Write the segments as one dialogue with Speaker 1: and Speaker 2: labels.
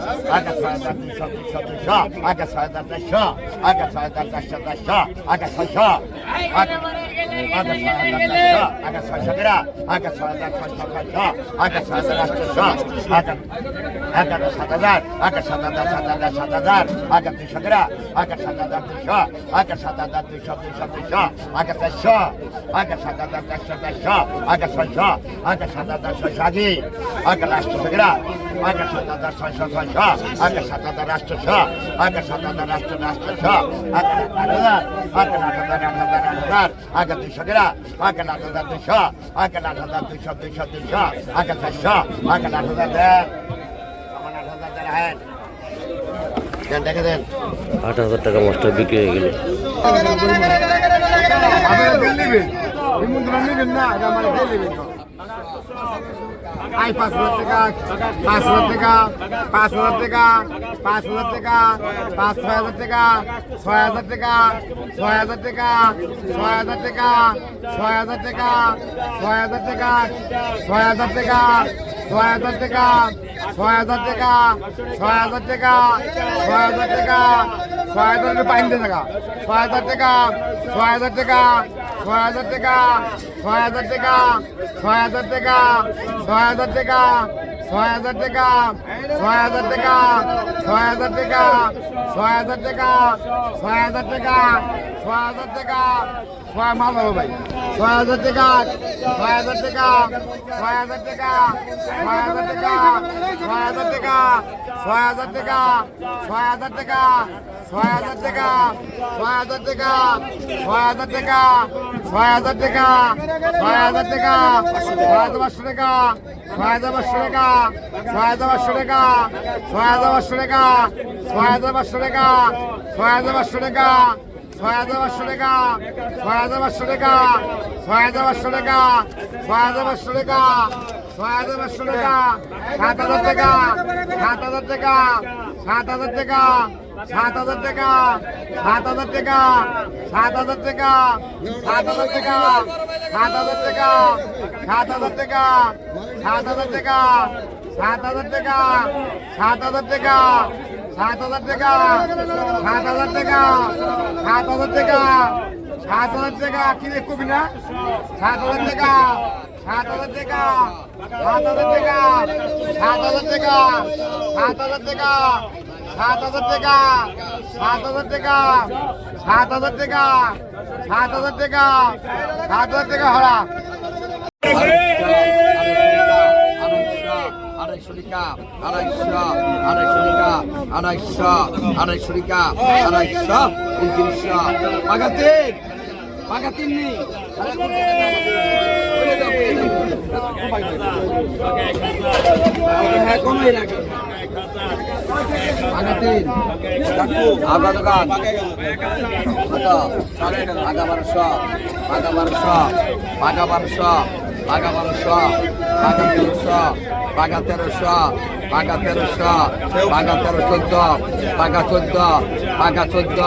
Speaker 1: I got five that this something something shot. I got five that that shot. I got five that that shot that shot. I got five shot. I got I got আকাশ দাদা ছয় ছয় ছয় ছ আকাশ দাদা রাষ্ট্র ছ আকাশ দাদা রাষ্ট্র রাষ্ট্র ছ আকাশ আট হাজার আকাশ আট হাজার আট হাজার আট হাজার আকাশ দুইশো গ্রা আকাশ আট হাজার দুইশো আকাশ
Speaker 2: আট হাজার
Speaker 3: দুইশো দুইশো দুইশো নিমন্ত্রণ নেবেন না আমার তেল নেবেন আই পাঁচ হাজার টাকা পাঁচ হাজার টাকা পাঁচ হাজার টাকা পাঁচ হাজার টাকা পাঁচ ছয় হাজার টাকা ছয় হাজার টাকা ছয় হাজার টাকা ছয় হাজার টাকা ছয় হাজার টাকা ছয় হাজার টাকা ছয় হাজার টাকা ছয় হাজার টাকা ছয় হাজার টাকা ছয় হাজার টাকা ছয় হাজার টাকা ছয় হাজার টাকা পাইন টাকা ছয় হাজার টাকা ছয় হাজার টাকা ছয় হাজার টাকা ছয় হাজার টাকা ছয় হাজার টাকা ছয় হাজার টাকা ছয় হাজার টাকা ছয় হাজার টাকা ছয় হাজার টাকা ছয় হাজার টাকা ছয় হাজার টাকা ছয় হাজার টাকা ছয় মাল হবে ভাই ছয় হাজার টাকা ছয় হাজার টাকা ছয় হাজার টাকা ছয় হাজার টাকা ছয় হাজার টাকা ছয় হাজার টাকা ছয় হাজার টাকা ছয় হাজার টাকা ছয় হাজার টাকা ছয় হাজার টাকা ছয় হাজার টাকা ছয় হাজার টাকা ছয় হাজার পাঁচশো টাকা ছয় হাজার পাঁচশো টাকা ছয় হাজার পাঁচশো টাকা ছয় হাজার পাঁচশো টাকা ছয় হাজার পাঁচশো টাকা ছয় হাজার পাঁচশো টাকা ছয় হাজার পাঁচশো টাকা ছয় হাজার পাঁচশো টাকা ছয় হাজার পাঁচশো টাকা ছয় হাজার পাঁচশো টাকা ছয় হাজার পাঁচশো টাকা সাত হাজার টাকা সাত হাজার টাকা সাত হাজার টাকা সাত হাজার টাকা সাত হাজার টাকা সাত হাজার টাকা সাত হাজার টাকা সাত হাজার টাকা সাত হাজার টাকা সাত হাজার টাকা সাত হাজার টাকা কি রে কবি না সাত হাজার টাকা সাত হাজার টাকা সাত হাজার টাকা সাত হাজার টাকা সাত হাজার টাকা সাত হাজার টাকা টাকা সাত হাজার টাকা সাত হাজার টাকা হরা
Speaker 4: আড়াইশো টাকা, আড়াইশো আড়াইশো টাকা, আড়াইশো আড়াইশো টাকা, আড়াইশো উনত্রিশশো পাকা তিন পাকা তিন নেই কমে রাখে আগা দোকান আগা বারোশো আগা বারোশো আগা বারোশো। বাগা তেরোশো ভাগা তেরোশো ভাগা তেরোশো ভাগা তেরো চোদ্দ ভাগা চোদ্দ ভাগা চোদ্দ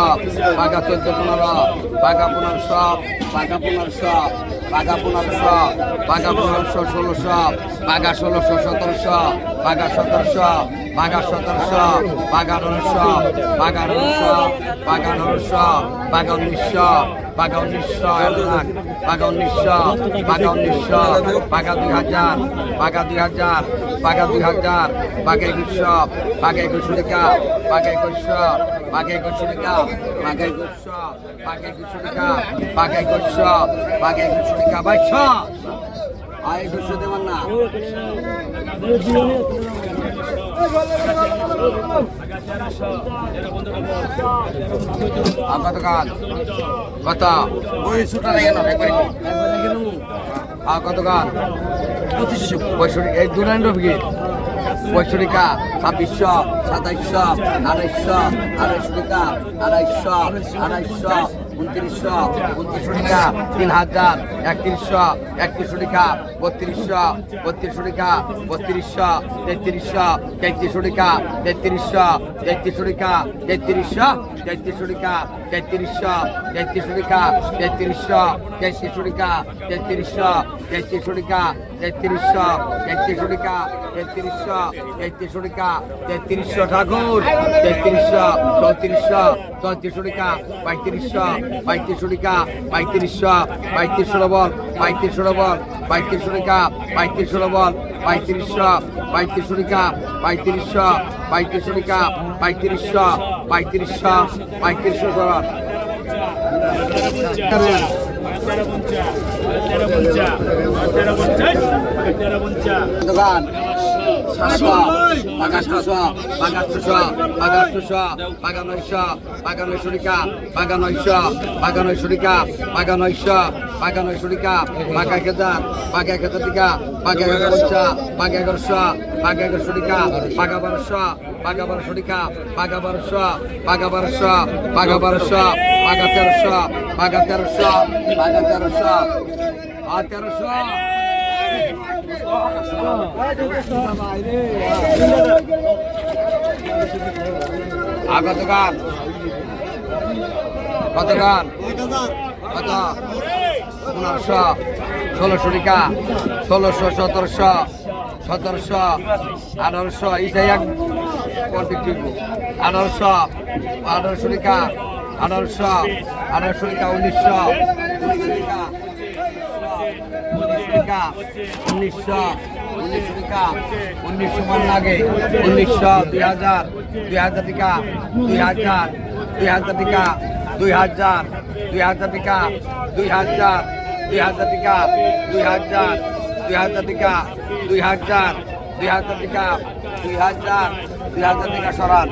Speaker 4: ভাগা চোদ্দ পনেরো ভাগা পনেরোশো ভাগা পনেরোশো বাঘা পনেরোশো বাঘা পনেরোশো ষোলোশো বাঘা ষোলোশো সতেরোশো বাঘা সতেরোশো বাঘা সতেরোশো বাঘা নশো বাঘা নশো বাঘা নশো বাঘা উনিশশো বাগা উনিশশো এক লাখ বাঘা উনিশশো বাঘা উনিশশো বাঘা দুই হাজার বাঘা দুই হাজার, বাঘা দুই হাজার, বাঘা একুশ বাঘা একুশ টাকা, বাঘা একুশ বাঘা একুশ টাকা, বাঘা একুশ বাঘা একুশ টাকা, বাঘা বাইছ আয় একুশ টাকা দেবেন না। কত? কত কত সুটা পঁচিশশো। পঁয়ষট্টি, এই দু লাইন রবি পঁয়ষট্টি কা, ছাব্বিশশো, সাতাইশশো, আড়াইশশো, আড়াইশো টাকা আড়াইশশো আড়াইশো উনত্রিশশো উনত্রিশশো টাকা, তিন হাজার, একত্রিশশো একত্রিশশো টাকা, বত্রিশশো বত্রিশশো টাকা, বত্রিশশো, তেত্রিশশো তেত্রিশশো টাকা, তেত্রিশশো তেত্রিশশো টাকা, তেত্রিশশো তেত্রিশশো টাকা, তেত্রিশশো তেত্রিশশো টাকা, তেত্রিশশো তেত্রিশশো টাকা, তেত্রিশশো তেত্রিশশো টাকা, তেত্রিশশো তেত্রিশশো টাকা, তেত্রিশশো তেত্রিশশো টাকা, তেত্রিশশো ঠাকুর, তেত্রিশশো, চৌত্রিশশো চৌত্রিশশো টাকা, পঁয়ত্রিশশো পঁয়ত্রিশশো টাকা পঁয়ত্রিশশো পঁয়ত্রিশশো বল পঁয়ত্রিশশো বল পঁয়ত্রিশশো টাকা পঁয়ত্রিশশো বল পঁয়ত্রিশশো পঁয়ত্রিশশো টাকা পঁয়ত্রিশশো পঁয়ত্রিশশো টাকা পঁয়ত্রিশশো পঁয়ত্রিশশো পঁয়ত্রিশশো সরান দোকান শাসা পাগা শাসা পাগা তুষা পাগা তুষা পাগা নৈশা পাগা নৈশরিকা পাগা নৈশা পাগা নৈশরিকা পাগা নৈশা পাগা নৈশরিকা পাগা খেজার পাগা খেজাতিকা পাগা এগারোশা পাগা এগারোশা পাগা এগারোশরিকা পাগা বারোশা পাগা বারোশরিকা পাগা বারোশা পাগা বারোশা পাগা বারোশা পাগা তেরোশা পাগা তেরোশা পাগা তেরোশা আর তেরোশা। আগত গান কত গান কত পনেরোশো, ষোলোশো টাকা, ষোলোশো, সতেরোশো সতেরোশো, আঠারোশো ইসাই এক আঠারোশো আঠারোশো টাকা, আঠারোশো আঠারোশো টাকা, উনিশশো। উনিশশো টাকা উনিশশো উনিশশো টাকা উনিশশো মান লাগে উনিশশো দুই হাজার দুই হাজার টাকা দুই হাজার দুই হাজার টাকা দুই হাজার দুই হাজার টাকা দুই হাজার দুই হাজার টাকা দুই হাজার দুই হাজার টাকা দুই হাজার দুই হাজার টাকা দুই হাজার দুই হাজার টাকা সরান